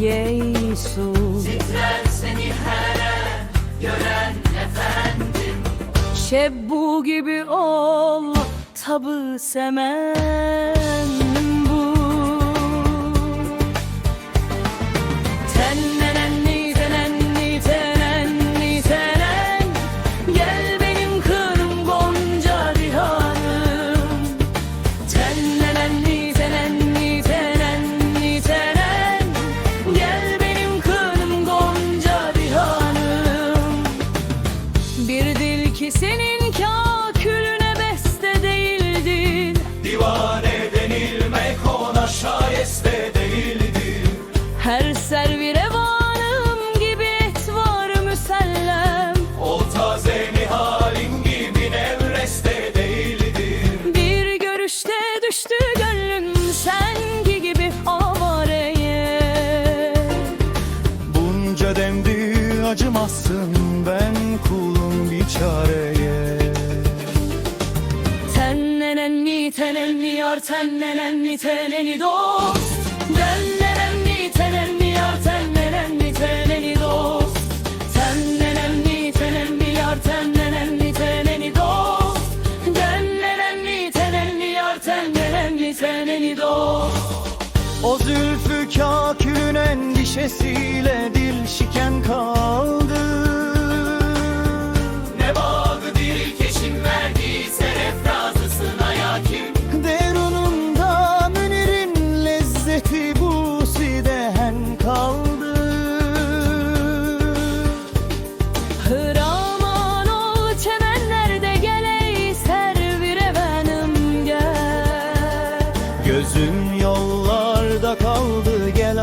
Yesu Titrer seni her gören efendim Şebbu gibi ol tabı semen demdi acımazsın ben kulum bir çareye. Tennenenni tenenni yar tennenenni teneni dost? Dennenenni tenenni yar tennenenni teneni dost? Tennenenni tenenni yar tennenenni teneni dost? Dennenenni tenenni yar tennenenni teneni dost? O zülfü kakülün endişesiyle dil şiken kaldı. Ne bağı diri keşin verdiği serefrazısına yakin Derununda Münir'in lezzeti bu sidehen kaldı. Hıraman ol çemenlerde gel ey servi revenim gel. Gözüm gel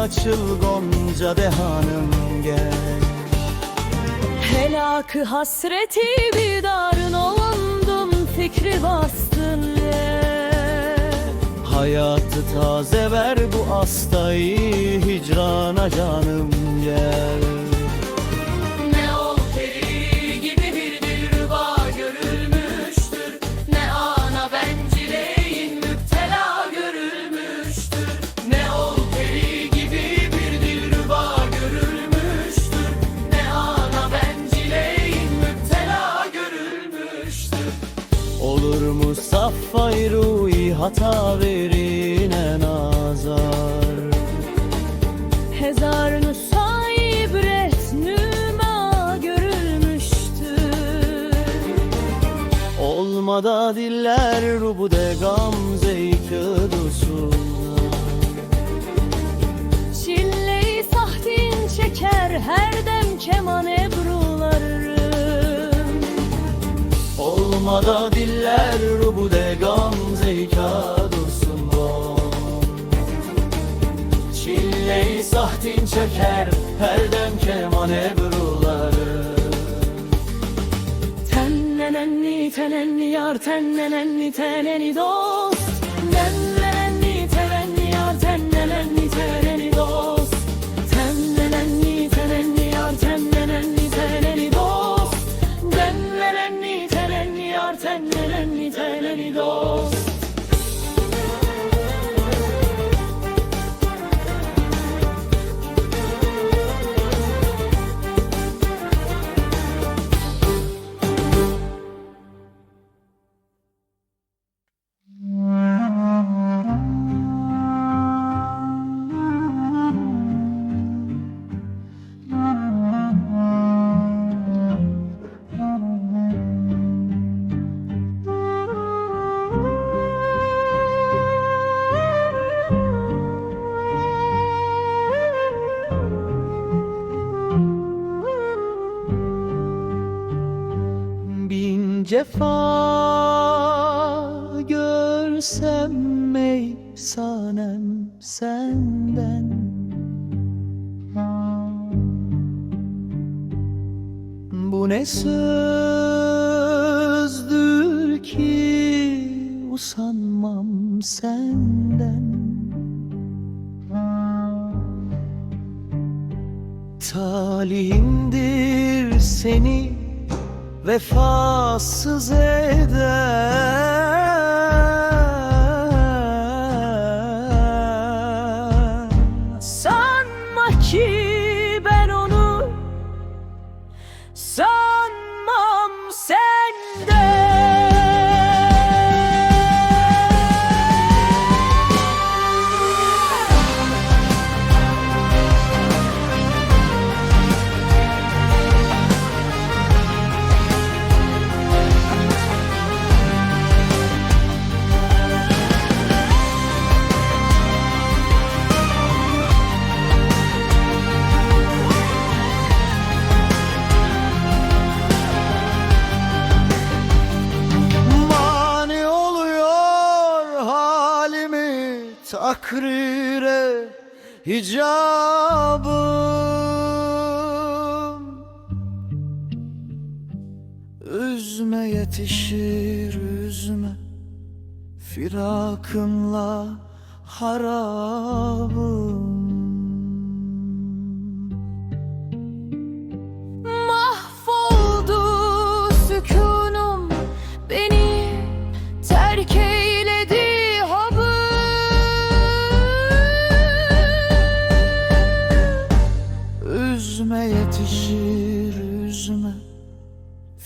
açıl gonca dehanım gel Helakı hasreti bidarın olundum fikri bastın. Hayatı taze ver bu hastayı hicrana canım gel Olur mu saffay ruhi hata verine nazar Hezarını sahibret nüma görülmüştür. Olmada diller rubude gamze-i kıdusuna. Çilleyi sahtin çeker her dem keman ebrularım Olmada diller rubude gamze-i kıdusuna Çille-i sahtin çeker her dem keman ebruları. Tennenenni tenenni yar tennenenni teneni dost cefa görsem meysanem senden. Bu ne sözdür ki usanmam senden? Talihimdir seni vefasız eder takrire hicabım. Üzme yetişir üzme. Firakınla harabım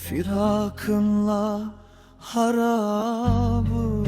Firakınla harabım